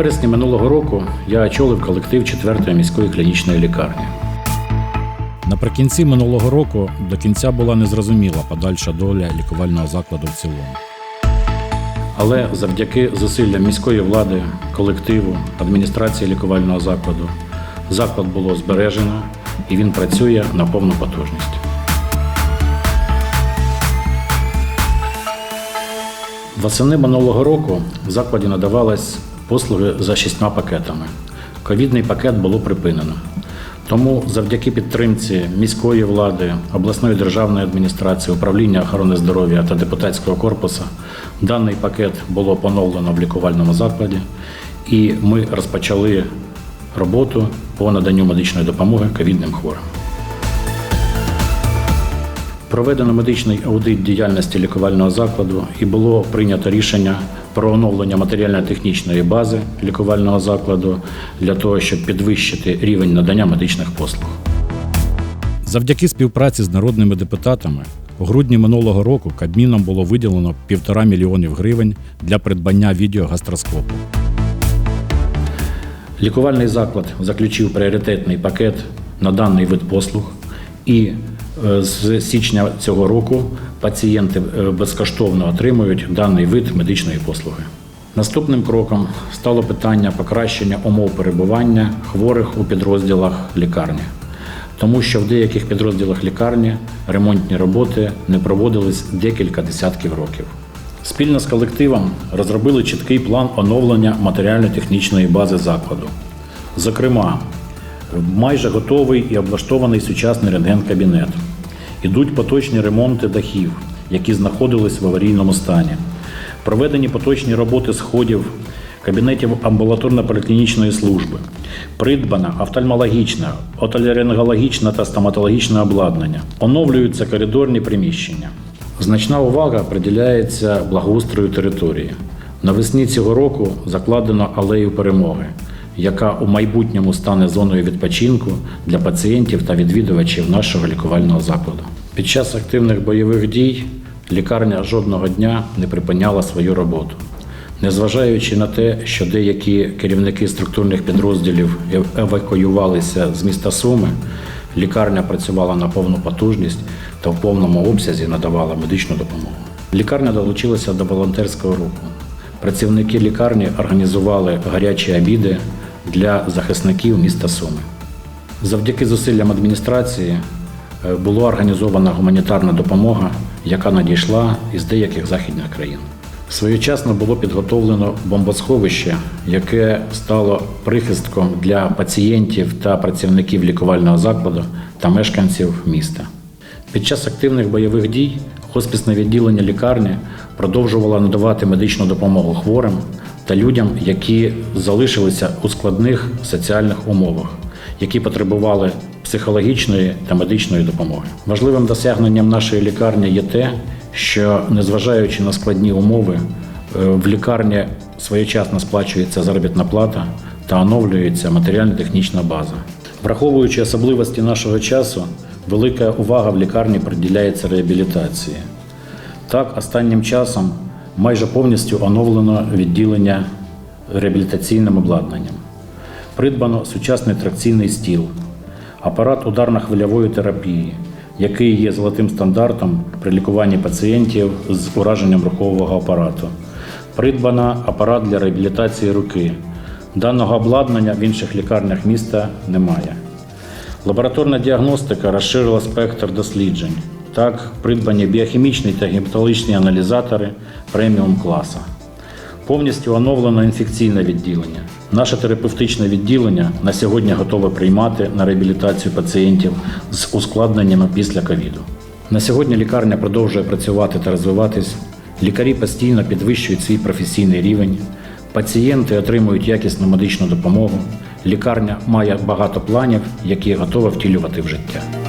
вересні минулого року я очолив колектив 4-ї міської клінічної лікарні. Наприкінці минулого року до кінця була незрозуміла подальша доля лікувального закладу в цілому. Але завдяки зусиллям міської влади, колективу, адміністрації лікувального закладу заклад було збережено і він працює на повну потужність. Восени минулого року в закладі надавались послуги за шістьма пакетами. Ковідний пакет було припинено. Тому завдяки підтримці міської влади, обласної державної адміністрації, управління охорони здоров'я та депутатського корпусу даний пакет було поновлено в лікувальному закладі, і ми розпочали роботу по наданню медичної допомоги ковідним хворим. Проведено медичний аудит діяльності лікувального закладу і було прийнято рішення про оновлення матеріально-технічної бази лікувального закладу для того, щоб підвищити рівень надання медичних послуг. Завдяки співпраці з народними депутатами у грудні минулого року Кабміном було виділено півтора мільйонів гривень для придбання відеогастроскопу. Лікувальний заклад заключив пріоритетний пакет на даний вид послуг, і з січня цього року пацієнти е, безкоштовно отримують даний вид медичної послуги. Наступним кроком стало питання покращення умов перебування хворих у підрозділах лікарні, тому що в деяких підрозділах лікарні ремонтні роботи не проводились декілька десятків років. Спільно з колективом розробили чіткий план оновлення матеріально-технічної бази закладу. Зокрема, майже готовий і облаштований сучасний рентген-кабінет. Ідуть поточні ремонти дахів, які знаходились в аварійному стані. Проведені поточні роботи сходів кабінетів амбулаторно-поліклінічної служби. Придбана офтальмологічна, отоларингологічна та стоматологічне обладнання. Оновлюються коридорні приміщення. Значна увага приділяється благоустрою території. Навесні цього року закладено алею перемоги, яка у майбутньому стане зоною відпочинку для пацієнтів та відвідувачів нашого лікувального закладу. Під час активних бойових дій лікарня жодного дня не припиняла свою роботу. Незважаючи на те, що деякі керівники структурних підрозділів евакуювалися з міста Суми, лікарня працювала на повну потужність та в повному обсязі надавала медичну допомогу. Лікарня долучилася до волонтерського руху. Працівники лікарні організували гарячі обіди для захисників міста Суми. Завдяки зусиллям адміністрації е, була організована гуманітарна допомога, яка надійшла із деяких західних країн. Своєчасно було підготовлено бомбосховище, яке стало прихистком для пацієнтів та працівників лікувального закладу та мешканців міста. Під час активних бойових дій хоспісне відділення лікарні продовжувало надавати медичну допомогу хворим та людям, які залишилися у складних соціальних умовах, які потребували психологічної та медичної допомоги. Важливим досягненням нашої лікарні є те, що незважаючи на складні умови, е, в лікарні своєчасно сплачується заробітна плата та оновлюється матеріально-технічна база. Враховуючи особливості нашого часу, велика увага в лікарні приділяється реабілітації. Так, останнім часом майже повністю оновлено відділення реабілітаційним обладнанням. Придбано сучасний тракційний стіл, апарат ударно-хвильової терапії, який є золотим стандартом при лікуванні пацієнтів з ураженням рухового апарату. Придбано апарат для реабілітації руки. Даного обладнання в інших лікарнях міста немає. Лабораторна діагностика розширила спектр досліджень. Так, придбані біохімічні та гематологічні аналізатори преміум класа. Повністю оновлено інфекційне відділення. Наше терапевтичне відділення на сьогодні готове приймати на реабілітацію пацієнтів з ускладненнями після ковіду. На сьогодні лікарня продовжує працювати та розвиватись. Лікарі постійно підвищують свій професійний рівень. Пацієнти отримують якісну медичну допомогу. Лікарня має багато планів, які готова втілювати в життя.